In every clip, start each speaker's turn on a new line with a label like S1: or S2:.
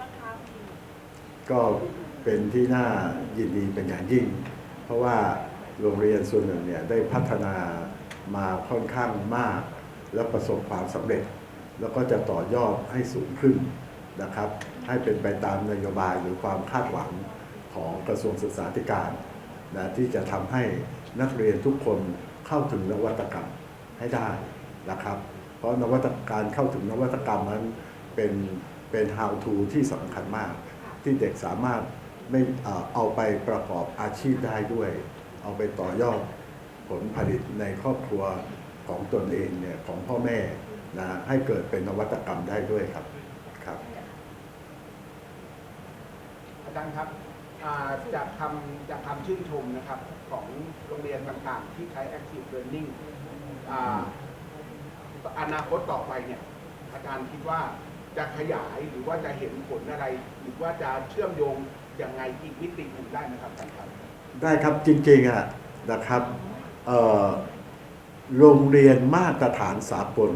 S1: บ้างคะ
S2: ก็เป็นที่น่ายินดีเป็นอย่างยิ่ง เพราะว่าโรงเรียนส่วนหนึ่งเนี่ยได้พัฒนามาค่อนข้างมาก และประสบความสำเร็จ แล้วก็จะต่อยอดให้สูงขึ้นนะครับ ให้เป็นไปตามนโยบายหรือความคาดหวังของกระทรวงศึกษาธิการนะที่จะทำให้นักเรียนทุกคนเข้าถึงนวัตกรรมให้ได้นะครับ เพราะนวัตการเข้าถึงนวัตกรรมนั้นเป็น เป็น how to ที่สำคัญมาก ที่เด็กสามารถไม่เอาไปประกอบอาชีพได้ด้วย เอาไปต่อยอดผลผลิตในครอบครัวของตนเองเนี่ยของพ่อแม่นะให้เกิดเป็นนวัตกรรมได้ด้วยครับครับ
S3: อาจารย์ครับจากคำจากคำชื่นชมนะครับของโรงเรียนต่างๆ ที่ใช้ Active Learning อ่าอนาคตต่อไปเนี่ยอาจารย์คิดว่า จะขยายหรือว่าจะเห็นผลอะไร หรือว่าจะเชื่อมโยงอย่างไงอีกมิติหนึ่งได้ไหมครับอาจารย์ครับ
S2: ได้ครับจริงๆอะนะครับโรงเรียนมาตรฐานสากล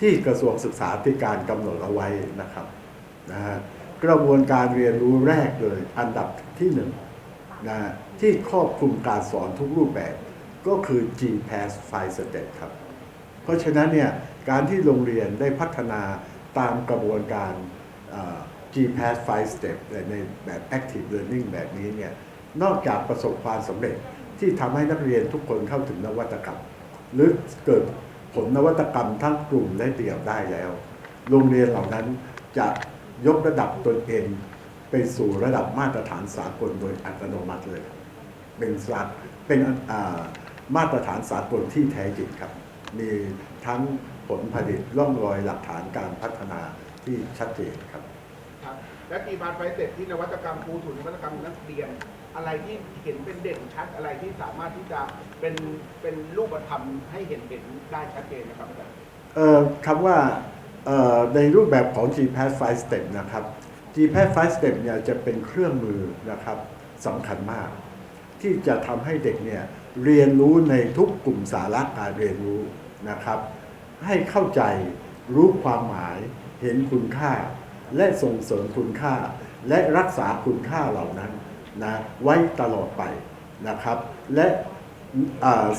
S2: ที่กระทรวงศึกษาธิการกำหนดเอาไว้นะครับนะฮะกระบวนการเรียนรู้แรกเลยอันดับที่หนึ่งนะฮะที่ครอบคลุมการสอนทุกรูปแบบก็คือ GPAS 5 Step ครับ เพราะฉะนั้นเนี่ยการที่โรงเรียนได้พัฒนา ตามกระบวนการ GPAS 5 Step ในแบบ Active Learning แบบนี้เนี่ยนอกจากประสบความสำเร็จที่ทำให้นักเรียนทุกคนเข้าถึงนวัตกรรม หรือเกิดผลนวัตกรรมทั้งกลุ่มและเดี่ยวได้แล้ว โรงเรียนเหล่านั้นจะยกระดับตนเองไปสู่ระดับมาตรฐานสากลโดยอัตโนมัติเลย เป็นสากเป็นมาตรฐานสากลที่แท้จริงครับ มีทั้ง ผลผลิตร่องรอยหลักฐานการพัฒนาที่ชัดเจนครับ
S3: ครับ และกีบานไฟเสร็จที่นวัตกรรมครูถูนวัตกรรมนักเรียน อะไรที่เห็นเป็นเด่นชัดอะไรที่สามารถที่จะเป็นเป็นรูปธรรมให้เห็นเห็นได้ชัดเจนนะครับอาจารย์
S2: เอ่อคำว่าเอ่อในรูปแบบของ GPAS 5 Step นะครับ GPAS 5 Step เนี่ยจะเป็นเครื่องมือนะครับสำคัญมาก ที่จะทำให้เด็กเนี่ยเรียนรู้ในทุกกลุ่มสาระการเรียนรู้นะครับ ให้เข้าใจรู้ความหมายเห็นคุณค่า และส่งเสริมคุณค่า และรักษาคุณค่าเหล่านั้นนะไว้ตลอดไปนะครับ และ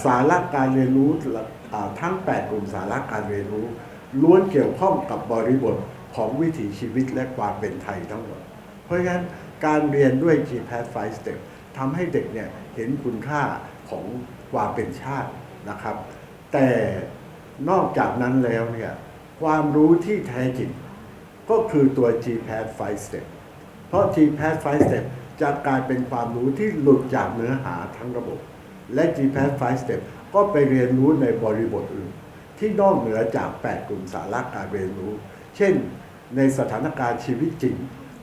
S2: สาระการเรียนรู้อ่าทั้ง 8 กลุ่มสาระการเรียนรู้ ล้วนเกี่ยวข้องกับบริบทของวิถีชีวิตและความเป็นไทยทั้งหมด เพราะฉะนั้นการเรียนด้วย GPAS 5 Step ทำให้เด็กเนี่ยเห็นคุณค่าของความเป็นชาตินะครับ แต่ นอกจากนั้นแล้วเนี่ยความรู้ที่แท้จริง ก็คือตัว GPAS 5 Step เพราะ GPAS 5 Step จะกลายเป็นความรู้ที่หลุดจากเนื้อหาทั้งระบบ และ GPAS 5 Step ก็ไปเรียนรู้ในบริบทอื่น ที่นอกเหนือจาก 8 กลุ่มสาระการเรียนรู้ เช่น ในสถานการณ์ชีวิตจริง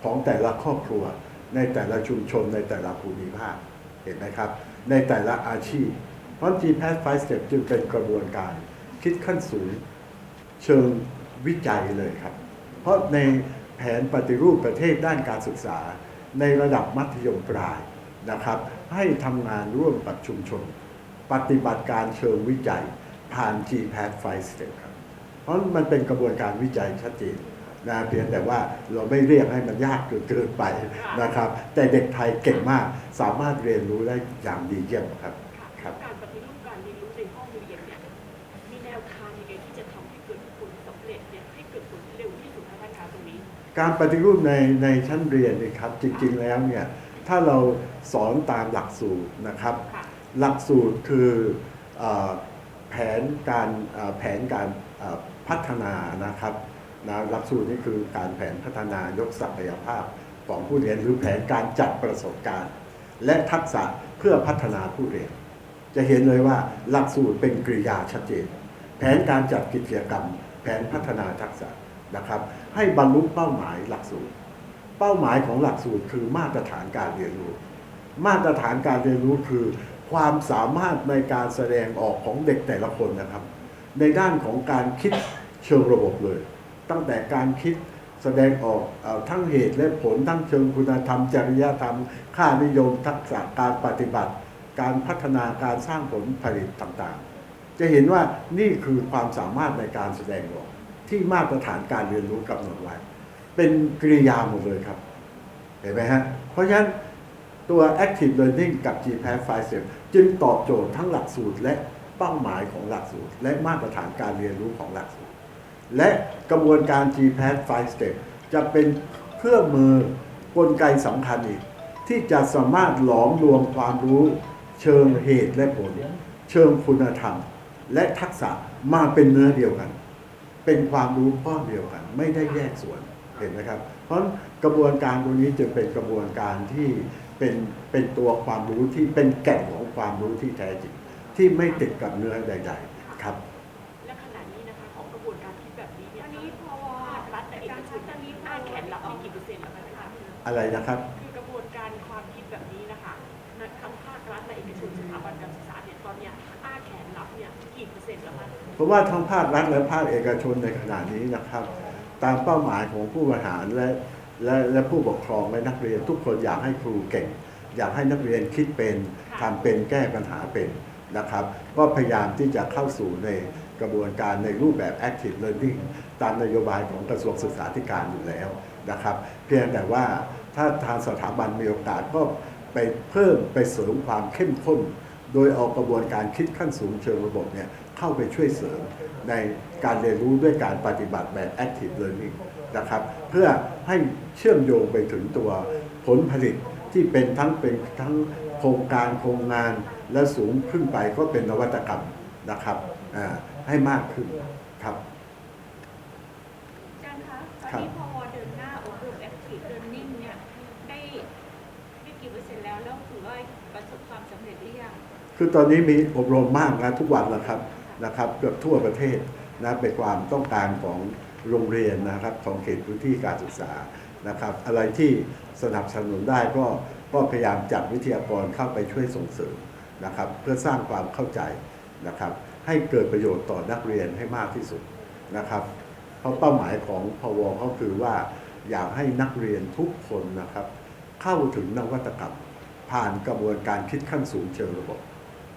S2: ของแต่ละครอบครัว ในแต่ละชุมชนในแต่ละภูมิภาคเห็นไหมครับ ในแต่ละอาชีพ เพราะ GPAS 5 Step จึงเป็นกระบวนการ คิดขั้นสูงเชิงวิจัยเลยครับ เพราะในแผนปฏิรูปประเทศด้านการศึกษา ในระดับมัธยมปลายนะครับ ให้ทำงานร่วมกับชุมชน ปฏิบัติการเชิงวิจัย ผ่าน GPAS 5 Step ครับ เพราะมันเป็นกระบวนการวิจัยชัดเจนนะเพียงแต่ว่าเราไม่เรียกให้มันยากเกินเกินไปนะครับ แต่เด็กไทยเก่งมากสามารถเรียนรู้ได้อย่างดีเยี่ยมครับครับ
S1: การปฏิรูปในใน
S2: ชั้นเรียนเนยครับจริง ๆ แล้วเนี่ยถ้าเราสอนตามหลักสูตรนะครับ
S1: ค่ะ
S2: หลักสูตรคือเออแผนการเอ่อแผนการเอ่อพัฒนานะครับนะหลักสูตรนี่คือการแผนพัฒนายกศักยภาพของผู้เรียนหรือแผนการจัดประสบการณ์ และทักษะเพื่อพัฒนาผู้เรียน จะเห็นเลยว่าหลักสูตรเป็นกริยาชัดเจน แผนการจัดกิจกรรม แผนพัฒนาทักษะนะครับ ให้บรรลุเป้าหมายหลักสูตร เป้าหมายของหลักสูตรคือมาตรฐานการเรียนรู้ มาตรฐานการเรียนรู้คือ ความสามารถในการแสดงออกของเด็กแต่ละคนนะครับ ในด้านของการคิดเชิงระบบเลย ตั้งแต่การคิดแสดงออกอทั้งเหตุและผลทั้งเชิงคุณธรรม จริยธรรม ค่านิยมทักษะการปฏิบัติ การพัฒนาการสร้างผลผลิตต่างๆ จะเห็นว่านี่คือความสามารถในการแสดงออก ที่มาตรฐานการเรียนรู้กำหนดไว้ เป็นกริยาหมดเลยครับ เห็นไหมฮะ เพราะฉะนั้นตัว active learning กับ GPAS 5 step จึงตอบโจทย์ทั้งหลักสูตรและเป้าหมายของหลักสูตร และมาตรฐานการเรียนรู้ของหลักสูตร และกระบวนการ GPAS 5 step จะเป็นเครื่องมือกลไกสำคัญอีก ที่จะสามารถหลอมรวมความรู้เชิงเหตุและผล เชิงคุณธรรม และทักษะมาเป็นเนื้อเดียวกัน เป็นความรู้ก้อนเดียวกัน ไม่ได้แยกส่วนเห็นไหมครับ เพราะฉะนั้นกระบวนการตรงนี้จึงเป็นกระบวนการที่เป็นเป็นตัวความรู้ที่เป็นแก่นของความรู้ที่แท้จริงที่ไม่ติดกับเนื้อใด ๆ ครับ
S1: และขณะนี้นะคะของกระบวนการคิดแบบนี้เนี่ย
S4: อันนี้พอ
S1: ภาครัฐและเอกชน
S4: ตอนนี้พอ
S1: อ้าแขนรับได้กี่เปอร์เซ็นต์แล้วคะ
S2: อะไรนะครับ
S1: คือกระบวนการความคิดแบบนี้นะคะทั้งภาครัฐและเอกชนสถาบันการศึกษาเนี่ยตอนเนี้ย กี่เปอร์เซ็นต์แล้วคะ
S2: เพราะว่าทั้งภาครัฐและภาคเอกชนในขณะนี้นะครับ ตามเป้าหมายของผู้บริหารและและและผู้ปกครองและนักเรียน ทุกคนอยากให้ครูเก่ง อยากให้นักเรียนคิดเป็นทำเป็นแก้ปัญหาเป็นนะครับ ก็พยายามที่จะเข้าสู่ในกระบวนการในรูปแบบ active learning ตามนโยบายของกระทรวงศึกษาธิการอยู่แล้วนะครับ เพียงแต่ว่าถ้าทางสถาบันมีโอกาสก็ไปเพิ่มไปเสริมความเข้มข้น โดยเอากระบวนการคิดขั้นสูงเชิงระบบเนี่ยเข้าไปช่วยเสริมในการเรียนรู้ด้วยการปฏิบัติแบบ active learning นะครับเพื่อให้เชื่อมโยงไปถึงตัวผลผลิตที่เป็นทั้งเป็นทั้งโครงการโครงงานและสูงขึ้นไปก็เป็นนวัตกรรมนะครับอ่าให้มากขึ้นครับ
S4: อาจารย์คะตอน
S2: ครับ
S4: นี้พอเดินหน้าอบรม Active Learning เนี่ยได้ได้กี่เปอร์เซ็นต์แล้ว แล้วถือว่าประสบความสำเร็จหรือยัง
S2: คือตอนนี้มีอบรมมากนะทุกวันนะครับนะครับเกือบทั่วประเทศนะเป็นความต้องการของโรงเรียนนะครับของเขตพื้นที่การศึกษานะครับอะไรที่สนับสนุนได้ก็ก็พยายามจัดวิทยากรเข้าไปช่วยส่งเสริมนะครับเพื่อสร้างความเข้าใจนะครับให้เกิดประโยชน์ต่อนักเรียนให้มากที่สุดนะครับเพราะเป้าหมายของพวก็คือว่าอยากให้นักเรียนทุกคนนะครับเข้าถึงนวัตกรรม ผ่านกระบวนการคิดขั้นสูงเชิงระบบ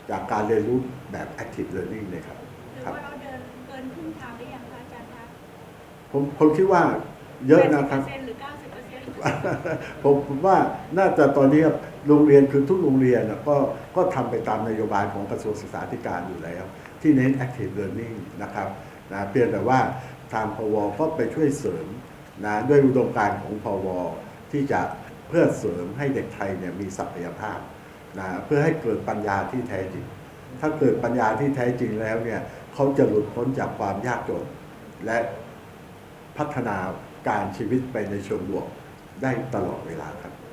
S2: จากการเรียนรู้แบบ active learning เนี่ยครับ
S4: หรือ
S2: ครับ
S4: ว่าเราเดินเกินครึ่งทางหรือยังคะอาจารย์คะ
S2: ผมผมคิดว่าเยอะนะครับ
S4: 80%หรือ 90%
S2: ผมผมว่าน่าจะตอนนี้โรงเรียนคือทุกโรงเรียนน่ะก็ก็ทำไปตามนโยบายของกระทรวงศึกษาธิการอยู่แล้ว ที่เน้น active learning นะครับนะเพียงแต่ว่าทางพวก็ไปช่วยเสริมนะด้วยอุดมการณ์ของพวที่จะเพื่อเสริมให้เด็กไทยเนี่ยมีศักยภาพ นะเพื่อให้เกิดปัญญาที่แท้จริง ถ้าเกิดปัญญาที่แท้จริงแล้วเนี่ยเขาจะหลุดพ้นจากความยากจน และพัฒนาการชีวิตไปในเชิงบวกได้ตลอดเวลาครับครับ